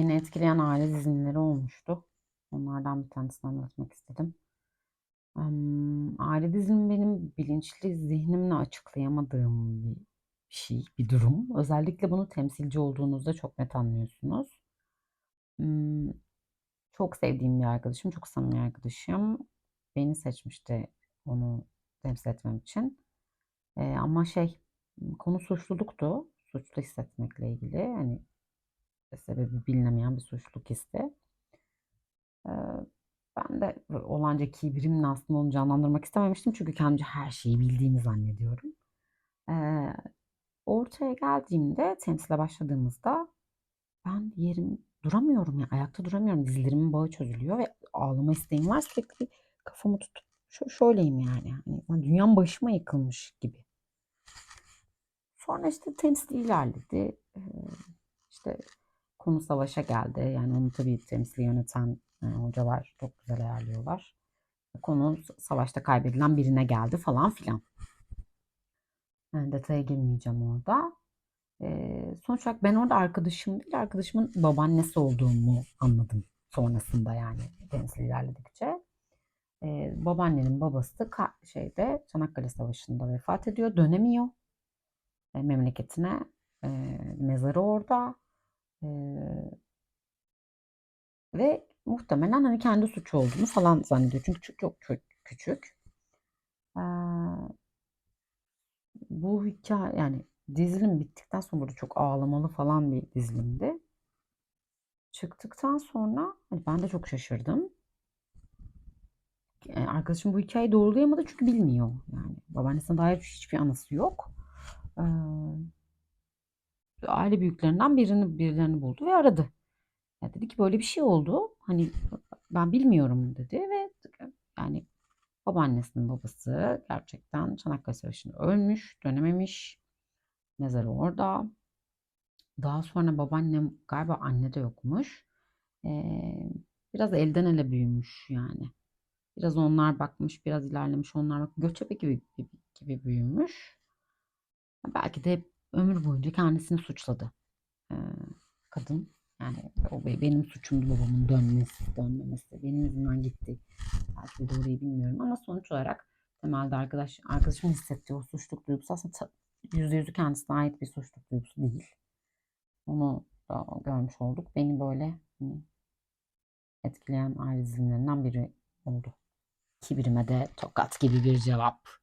beni etkileyen aile dizileri olmuştu. Onlardan bir tanesini anlatmak istedim. Aile dizimi benim bilinçli zihnimle açıklayamadığım bir şey, bir durum. Özellikle bunu temsilci olduğunuzda çok net anlıyorsunuz. Çok sevdiğim bir arkadaşım, çok samimi arkadaşım. Beni seçmişti onu temsil etmem için. Ama şey, konu suçluluktu. Suçlu hissetmekle ilgili. Hani sebebi bilinemeyen bir suçluluk hissi. Ben de olanca kibrimle aslında onu canlandırmak istememiştim. Çünkü kendimce her şeyi bildiğimi zannediyorum. Ortaya geldiğimde, temsile başladığımızda ben yerim duramıyorum ya, ayakta duramıyorum. Dizlerimin bağı çözülüyor ve ağlama isteğim var. Sürekli kafamı tutup şö şöyleyim yani. Hani dünyam başıma yıkılmış gibi. Sonra işte temsil ilerledi. Eee, işte konu savaşa geldi. Yani onu tabii temsili yöneten eee, hocalar çok güzel ayarlıyorlar. Konu savaşta kaybedilen birine geldi falan filan. Yani detaya girmeyeceğim orada. Eee, sonuç olarak ben orada arkadaşım değil, arkadaşımın babaannesi olduğumu anladım sonrasında yani temsil ilerledikçe. Eee, babaannenin babası şeyde Çanakkale Savaşı'nda vefat ediyor. Dönemiyor eee, memleketine. Eee, mezarı orada. Eee ve muhtemelen hani kendi suçu olduğunu falan zannediyor. Çünkü çok çok çok küçük. Eee bu hikâye yani dizilim bittikten sonra burada çok ağlamalı falan bir dizilimdi. Çıktıktan sonra hani ben de çok şaşırdım. Eee, arkadaşım bu hikâyeyi doğrulayamadı çünkü bilmiyor. Yani babaannesine dair hiçbir anısı yok. Eee aile büyüklerinden birini birilerini buldu ve aradı. Ya dedi ki böyle bir şey oldu. Hani ben bilmiyorum dedi ve yani babaannesinin babası gerçekten Çanakkale Savaşı'nda ölmüş, dönememiş. Mezarı orada. Daha sonra babaannem galiba anne de yokmuş. Eee, biraz elden ele büyümüş yani. Biraz onlar bakmış, biraz ilerlemiş onlar bak göçebe gibi gibi, gibi büyümüş. Belki de hep ömür boyunca kendisini suçladı. Eee, kadın. Yani o benim suçumdu babamın dönmesi, dönmemesi. Benim yüzümden gitti. Belki de doğruyu bilmiyorum ama sonuç olarak temelde arkadaş arkadaşımın hissettiği o suçluluk duygusu aslında yüzde yüzü kendisine ait bir suçluluk duygusu değil. Onu da görmüş olduk. Beni böyle hani etkileyen aile dizilerinden biri oldu. Kibirime de tokat gibi bir cevap.